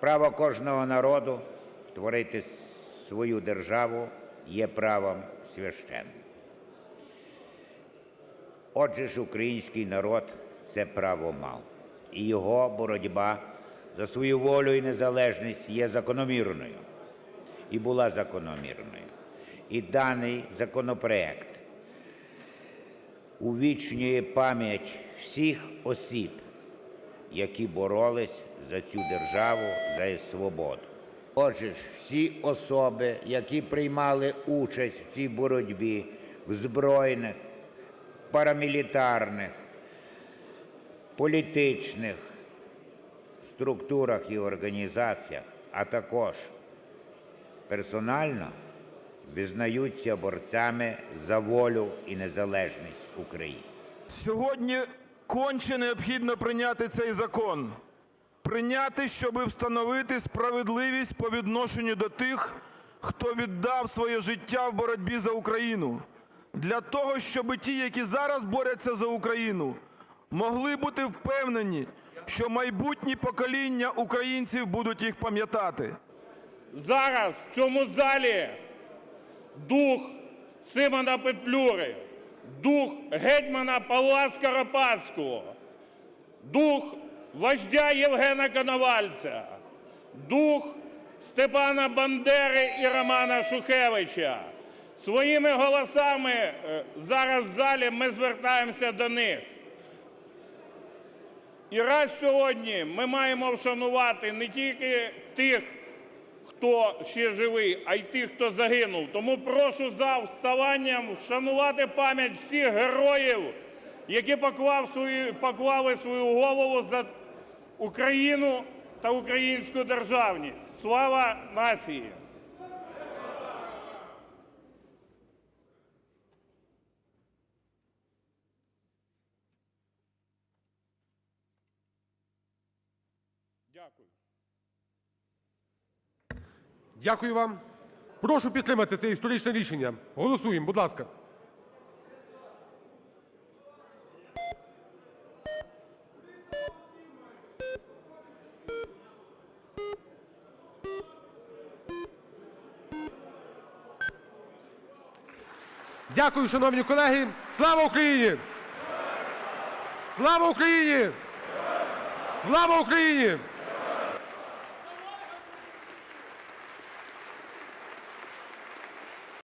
Право кожного народу творити свою державу є правом священним. Отже ж, український народ це право мав, і його боротьба за свою волю і незалежність є закономірною і була закономірною. І даний законопроект увічнює пам'ять всіх осіб, які боролись за цю державу, за свободу. Отже всі особи, які приймали участь в цій боротьбі в збройних, парамілітарних, політичних структурах і організаціях, а також персонально визнаються борцями за волю і незалежність України. Сьогодні конче необхідно прийняти цей закон. Прийняти, щоб встановити справедливість по відношенню до тих, хто віддав своє життя в боротьбі за Україну. Для того, щоб ті, які зараз борються за Україну, могли бути впевнені, що майбутні покоління українців будуть їх пам'ятати. Зараз в цьому залі дух Симона Петлюри, дух гетьмана Павла Скоропадського, дух вождя Євгена Коновальця, дух Степана Бандери і Романа Шухевича. Своїми голосами е, зараз в залі ми звертаємося до них. І раз сьогодні ми маємо вшанувати не тільки тих, хто ще живий, а й тих, хто загинув. Тому прошу за вставанням вшанувати пам'ять всіх героїв, які поклав свою, поклали свою голову за Україну та українську державність. Слава нації! Дякую. Дякую вам. Прошу підтримати це історичне рішення. Голосуємо, будь ласка. Дякую, шановні колеги. Слава Україні! Слава Україні! Слава Україні!